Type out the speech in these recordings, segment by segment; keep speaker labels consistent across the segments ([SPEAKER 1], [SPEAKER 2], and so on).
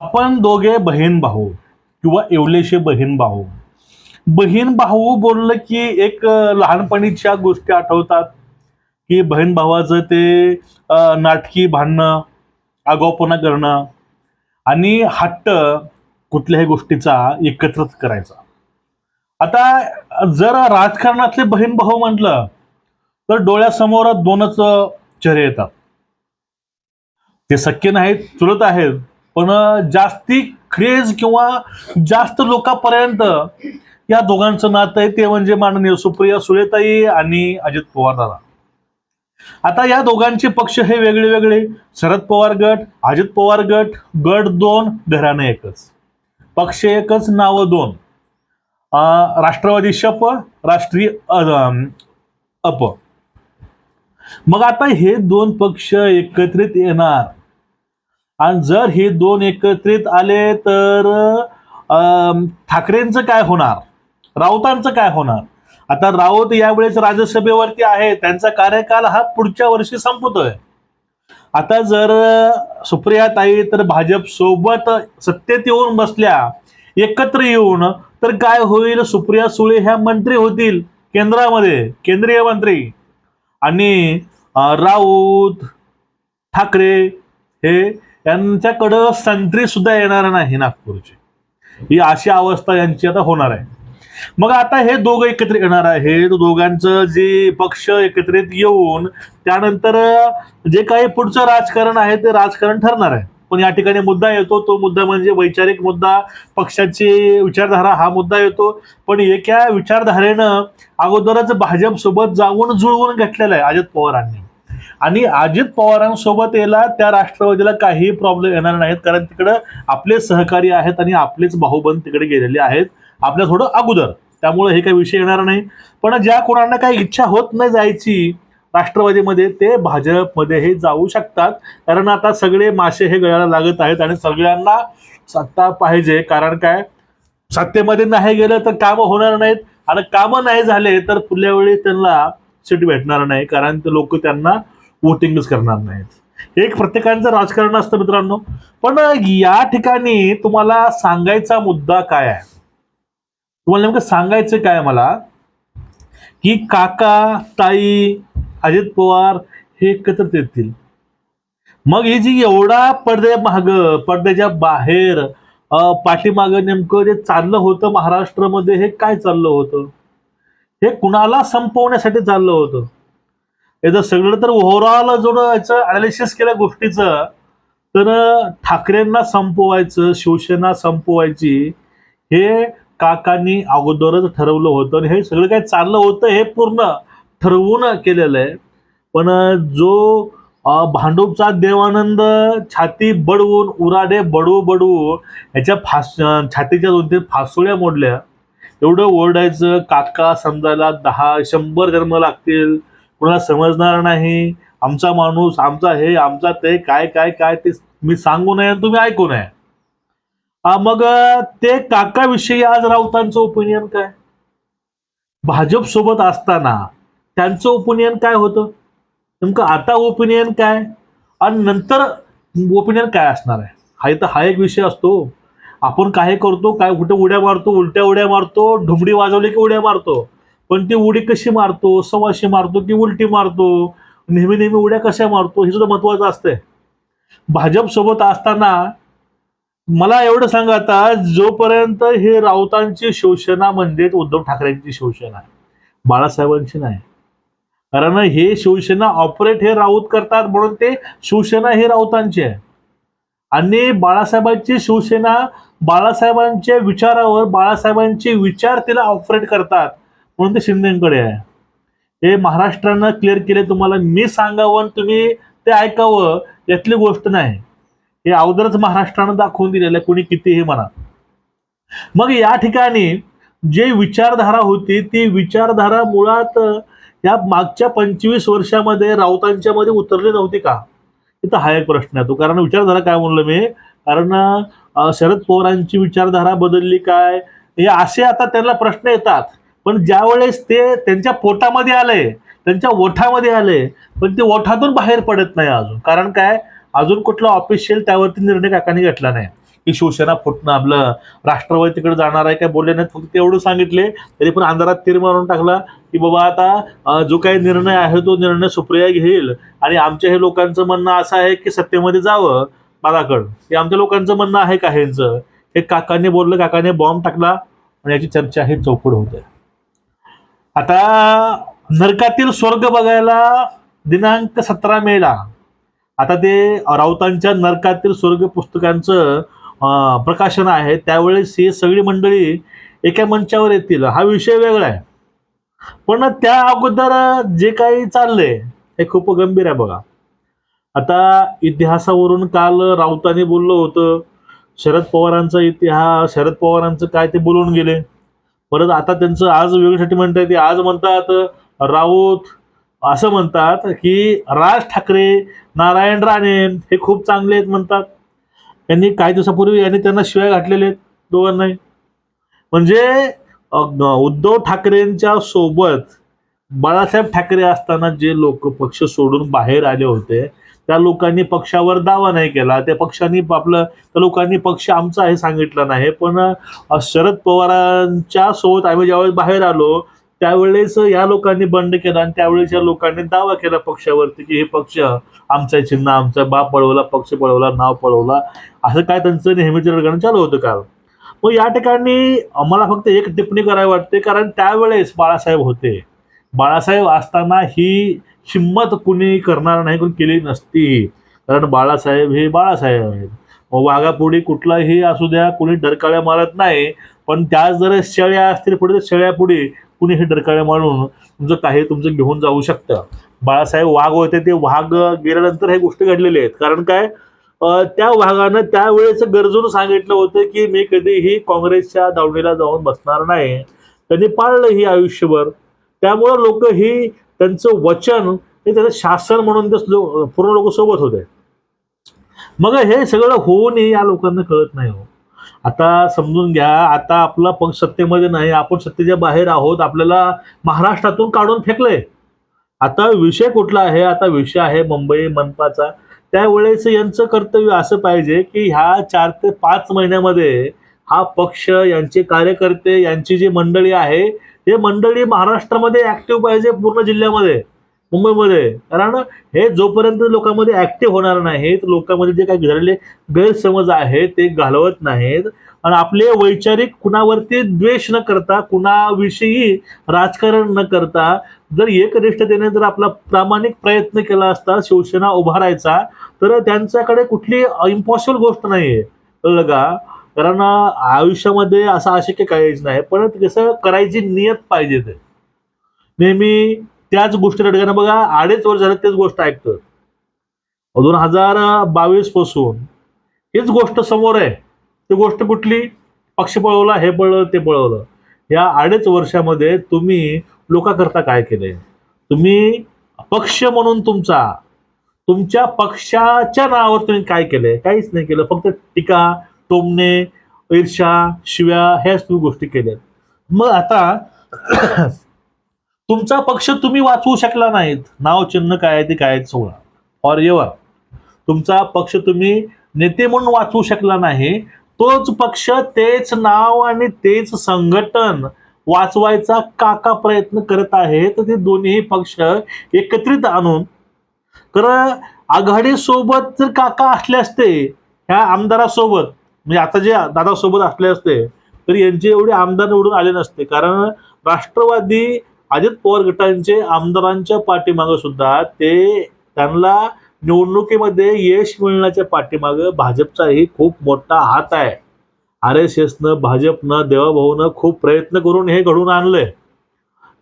[SPEAKER 1] आपण दोघे बहीण भाऊ किंवा एवलेशे बहीण भाऊ. बहीण भाऊ बोललं की एक लहानपणीच्या गोष्टी आठवतात. की बहीण भावाचं ते नाटकी भांडणं आगाऊपणा करणं आणि हट्ट कुठल्याही गोष्टीचा एकत्रच करायचा. आता जर राजकारणातले बहीण भाऊ म्हटलं तर डोळ्यासमोर दोनच चेहरे येतात. ते सख्य नाहीत चुलत आहेत. पण जास्ती क्रेज किंवा जास्त लोकांपर्यंत या दोघांचं नातं आहे ते म्हणजे माननीय सुप्रिया सुळेताई आणि अजित पवार दादा. आता या दोघांचे पक्ष हे वेगळे वेगळे. शरद पवार गट अजित पवार गट गट दोन घराणे एकच. पक्ष एकच नाव दोन. अं, राष्ट्रवादी शप राष्ट्रीय अप. मग आता हे दोन पक्ष एकत्रित येणार. आणि जर हे दोन एकत्रित आले तर अं, ठाकरेंचं काय होणार? राऊतांचं काय होणार? आता राऊत यावेळेस राज्यसभेवरती आहे त्यांचा कार्यकाल हा पुढच्या वर्षी संपतोय. आता जर सुप्रिया ताई तर भाजप सोबत सत्तेत येऊन बसल्या एकत्र येऊन तर काय होईल? सुप्रिया सुळे ह्या मंत्री होतील केंद्रामध्ये केंद्रीय मंत्री. आणि राऊत ठाकरे हे यांच्याकडं संत्री सुद्धा येणार नाही नागपूरची. ही अशी अवस्था यांची आता होणार आहे. मग आता हे दोघं एकत्रित येणार आहेत. दोघांचं जे पक्ष एकत्रित येऊन त्यानंतर जे काही पुढचं राजकारण आहे ते राजकारण ठरणार आहे. पण या ठिकाणी मुद्दा येतो. तो मुद्दा म्हणजे वैचारिक मुद्दा. पक्षाची विचारधारा हा मुद्दा येतो. पण एका विचारधारेनं अगोदरच भाजप सोबत जाऊन जुळवून घेतलेलं आहे अजित पवारांनी. आणि अजित पवारांसोबत याला त्या राष्ट्रवादीला काही प्रॉब्लेम येणार नाहीत. कारण तिकडं आपले सहकारी आहेत आणि आपलेच भाऊबंद तिकडे गेलेले आहेत. आपल्या थोडं अगोदर. त्यामुळे हे काही विषय येणार नाही. पण ज्या कोणाला काही इच्छा होत नाही जायची राष्ट्रवादीमध्ये ते भाजपमध्ये हे जाऊ शकतात. कारण आता सगळे मासे हे गळ्याला लागत आहेत आणि सगळ्यांना सत्ता पाहिजे. कारण काय? सत्तेमध्ये नाही गेलं तर कामं होणार नाहीत. आणि कामं नाही झाले तर पुढल्या वेळी त्यांना सीट भेटणार नाही. कारण ते लोक त्यांना वोटिंगच करणार नाहीत. एक प्रत्येकाचं राजकारण असतं मित्रांनो. पण या ठिकाणी तुम्हाला सांगायचा मुद्दा काय आहे? तुम्हाला नेमकं सांगायचं काय मला? की काका ताई अजित पवार हे एकत्रित येतील. मग ही जी एवढा पडदे माग पडद्याच्या बाहेर पाठीमाग पाठीमागं नेमकं जे चाललं होतं महाराष्ट्रामध्ये हे काय चाललं होतं? हे कुणाला संपवण्यासाठी चाललं होतं? हे जर सगळं तर ओव्हरऑल जर याचं अनालिसिस केल्या गोष्टीचं तर ठाकरेंना संपवायचं शिवसेना संपवायची हे काकांनी अगोदरच ठरवलं होतं आणि हे सगळं काय चाललं होतं हे पूर्ण ठरवून केलेलं आहे. पण जो भांडूपचा देवानंद छाती बडवून उराडे बडवू बडवू ह्याच्या फास छातीच्या दोन तीन फासोळ्या मोडल्या. एवढं ओरडायचं काका समजायला दहा शंभर जन्म लागतील. कुणाला समजणार नाही. आमचा माणूस आमचा हे आमचा ते काय काय काय ते मी सांगू नये आणि तुम्ही ऐकू नये. मग ते काकाविषयी आज राऊतांचं ओपिनियन काय? भाजप सोबत असताना त्यांचं ओपिनियन काय होतं? नेमकं आता ओपिनियन काय? आणि नंतर ओपिनियन काय असणार आहे? हा इथं हा एक विषय असतो. आपण काय करतो काय कुठे उड्या मारतो उलट्या उड्या मारतो ढुमडी वाजवली की उड्या मारतो. पण ती उडी कशी मारतो सवाशी मारतो की उलटी मारतो नेहमी नेहमी उड्या कशा मारतो हे सुद्धा महत्वाचं असतंय. भाजप सोबत असताना मला एवढं सांगा आता जोपर्यंत हे राऊतांची शिवसेना म्हणजे उद्धव ठाकरेंची शिवसेना आहे बाळासाहेबांची नाही. कारण हे शिवसेना ऑपरेट हे राऊत करतात म्हणून ते शिवसेना हे राऊतांची आहे. आणि बाळासाहेबांची शिवसेना बाळासाहेबांच्या विचारावर बाळासाहेबांचे विचार तिला ऑपरेट करतात. म्हणून ते शिंदेकडे आहे. हे महाराष्ट्रानं क्लिअर केले तुम्हाला मी सांगावं आणि तुम्ही ते ऐकावं यातली गोष्ट नाही. हे अगोदरच महाराष्ट्रानं दाखवून दिलेलं आहे कोणी कितीही म्हणा. मग या ठिकाणी जे विचारधारा होती ती विचारधारा मुळात या मागच्या पंचवीस वर्षामध्ये राऊतांच्या मध्ये उतरली नव्हती का? इथं हा एक प्रश्न आहे. तो कारण विचारधारा काय म्हणलं मी? कारण शरद पवारांची विचारधारा बदलली काय? हे असे आता त्यांना प्रश्न येतात. पण ज्या वेळेस ते त्यांच्या पोटामध्ये आलंय त्यांच्या ओठामध्ये आले पण ते ओठातून बाहेर पडत नाही अजून. कारण काय? अजून कुठला ऑफिशियल त्यावरती निर्णय काकांनी घेतला नाही. की शिवसेना फुटणं आपलं राष्ट्रवादी तिकडे जाणार आहे काय बोलले नाहीत फक्त तेवढं सांगितले तरी पण अंधारात तीर मारून टाकला की बाबा आता जो काही निर्णय आहे तो निर्णय सुप्रिया घेईल. आणि आमच्या हे लोकांचं म्हणणं असं आहे की सत्तेमध्ये जावं बालाकड हे आमच्या लोकांचं म्हणणं आहे का हे काकांनी बोललं काकाने बॉम्ब टाकला आणि याची चर्चा ही चौकड होते. आता नरकातील स्वर्ग बघायला दिनांक सतरा मेला. आता ते राऊतांच्या नरकातील स्वर्ग पुस्तकांचं प्रकाशन आहे. त्यावेळेस ही सगळी मंडळी एका मंचावर येतील. हा विषय वेगळा आहे. पण त्या अगोदर जे काही चाललंय हे खूप गंभीर आहे बघा. आता इतिहासावरून काल राऊतांनी बोललं होतं शरद पवारांचा इतिहास शरद पवारांचं काय ते बोलून गेले. परत आता त्यांचं आज वेगळ्यासाठी म्हणतात ते आज म्हणतात राऊत असं म्हणतात की राज ठाकरे नारायण राणे हे खूप चांगले आहेत म्हणतात. त्यांनी काही दिवसापूर्वी यांनी त्यांना शिवाय घातलेले आहेत दोघांनाही. म्हणजे उद्धव ठाकरेंच्या सोबत बाळासाहेब ठाकरे असताना जे लोक पक्ष सोडून बाहेर आले होते त्या लोकांनी पक्षावर दावा नाही केला. त्या पक्षांनी आपलं त्या लोकांनी पक्ष आमचा आहे सांगितलं नाही. पण शरद पवारांच्या सोबत आम्ही ज्यावेळेस बाहेर आलो त्यावेळेस या लोकांनी बंड केला आणि त्यावेळेस या लोकांनी दावा केला पक्षावरती की हे पक्ष आमचा चिन्ह आमचा बाप पळवला पक्ष पळवला नाव पळवला. असं काय त्यांचं नेहमीचं रडगाणं चालू होतं काल. मग या ठिकाणी मला फक्त एक टिप्पणी करावी वाटते कारण त्यावेळेस बाळासाहेब होते. बाळासाहेब असताना ही हिंमत कुणी करणार नाही कोणी केली नसती. कारण बाळासाहेब हे बाळासाहेब आहेत. वाघापुढे कुठलाही असू द्या कुणी डरकाळ्या मारत नाही. पण त्याच जर शेळ्या असतील पुढे तर शेळ्यापुढे कुणी हे डरकाळ्या मारून तुमचं काही तुमचं घेऊन जाऊ शकतं. बाळासाहेब वाघ होते ते वाघ गेल्यानंतर हे गोष्टी घडलेल्या आहेत. कारण काय? त्या वाघानं त्यावेळेस गरजून सांगितलं होतं की मी कधीही काँग्रेसच्या दावणीला जाऊन बसणार नाही. त्यांनी पाळलं ही आयुष्यभर? त्यामुळं लोक ही त्यांचं वचन हे त्याचं शासन म्हणून ते लो- पूर्ण लोक सोबत होते. मग हे सगळं होऊनही या लोकांना कळत नाही हो. आता समजून घ्या आता आपला पक्ष सत्तेमध्ये नाही आपण सत्तेच्या बाहेर आहोत आपल्याला महाराष्ट्रातून काढून फेकलंय. आता विषय कुठला आहे? आता विषय आहे मुंबई मनपाचा. त्यावेळेस यांचं कर्तव्य असं पाहिजे की ह्या चार ते पाच महिन्यामध्ये हा पक्ष यांचे कार्यकर्ते यांची जी मंडळी आहे हे मंडळी महाराष्ट्रामध्ये ऍक्टिव्ह पाहिजे पूर्ण जिल्ह्यामध्ये मुंबईमध्ये. कारण हे जोपर्यंत लोकांमध्ये ऍक्टिव्ह होणार नाहीत लोकांमध्ये जे काही झालेले गैरसमज आहेत ते घालवत नाहीत. आणि आपले वैचारिक कुणावरती द्वेष न करता कुणाविषयी राजकारण न करता जर एकनिष्ठतेने जर आपला प्रामाणिक प्रयत्न केला असता शिवसेना उभारायचा तर त्यांच्याकडे कुठली इम्पॉसिबल गोष्ट नाही आहे कळलं का? कारण आयुष्यामध्ये असं अशक्य काहीच नाही पण कसं करायची नियत पाहिजे ते. नेहमी त्याच गोष्टी रडगानं बघा अडीच वर्ष झालं तेच गोष्ट ऐकतं दोन हजार बावीसपासून हीच गोष्ट समोर आहे. ती गोष्ट कुठली? पक्ष पळवला हे पळवलं ते पळवलं. या अडीच वर्षामध्ये तुम्ही लोकांकरता काय केलंय? तुम्ही पक्ष म्हणून तुमचा तुमच्या पक्षाच्या नावावर तुम्ही काय केलंय? काहीच नाही केलं. फक्त टीका टोमणे ईर्षा शिव्या ह्याच तुम्ही गोष्टी केल्यात. मग आता तुमचा पक्ष तुम्ही वाचवू शकला नाहीत. नाव चिन्ह काय आहे ते काय आहे सोळा फॉर एव्हर तुमचा पक्ष तुम्ही नेते म्हणून वाचवू शकला नाही. तोच पक्ष तेच नाव आणि तेच संघटन वाचवायचा काका प्रयत्न करत आहे तर ते दोन्ही पक्ष एकत्रित आणून. तर आघाडीसोबत जर काका असले असते ह्या आमदारासोबत म्हणजे आता जे दादा सोबत असले असते तर यांचे एवढे आमदार निवडून आले नसते. कारण राष्ट्रवादी अजित पवार गटांचे आमदारांच्या पाठीमागं सुद्धा ते त्यांना निवडणुकीमध्ये यश मिळण्याच्या पाठीमागं भाजपचाही खूप मोठा हात आहे. आर एस एसनं भाजपनं देवाभाऊनं खूप प्रयत्न करून हे घडून आणलंय.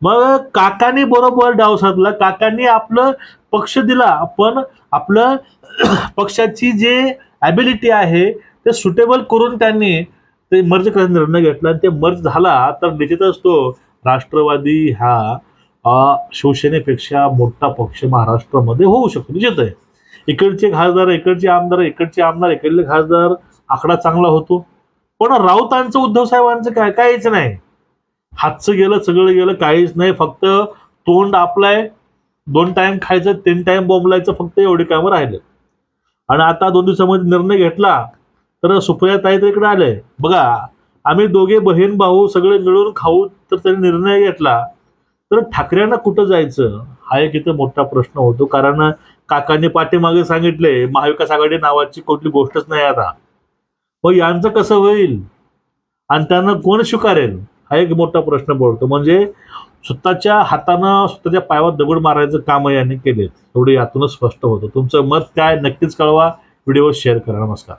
[SPEAKER 1] मग काकांनी बरोबर डाव साधला. काकांनी आपलं पक्ष दिला. पण आपलं पक्षाची जे ॲबिलिटी आहे ते सुटेबल करून त्यांनी ते मर्ज करायचा निर्णय घेतला. आणि ते मर्ज झाला तर निश्चितच तो राष्ट्रवादी हा शिवसेनेपेक्षा मोठा पक्ष महाराष्ट्रामध्ये होऊ शकतो. निश्चित आहे. इकडचे खासदार इकडचे आमदार इकडचे आमदार इकडले खासदार आकडा चांगला होतो. पण राऊतांचं उद्धव साहेबांचं काय काहीच नाही. हातचं गेलं सगळं गेलं काहीच नाही. फक्त तोंड आपलाय. दोन टाइम खायचं तीन टाइम बोंबलायचं फक्त एवढे कामं राहिले आणि आता दोन दिवसामध्ये निर्णय घेतला. तर सुप्रिया ताई तर इकडे आले. बघा आम्ही दोघे बहीण भाऊ सगळे मिळून खाऊ तर त्यांनी निर्णय घेतला. तर ठाकरेंना कुठं जायचं? हा एक इथं मोठा प्रश्न होतो. कारण काकांनी पाठीमागे सांगितले महाविकास आघाडी नावाची कुठली गोष्टच नाही आता. मग यांचं कसं होईल? आणि त्यांना कोण स्वीकारेल? हा एक मोठा प्रश्न पडतो. म्हणजे स्वतःच्या हातानं स्वतःच्या पायावर दगड मारायचं काम यांनी केले एवढं यातूनच स्पष्ट होतं. तुमचं मत काय? नक्कीच कळवा. व्हिडिओ शेअर करा. नमस्कार.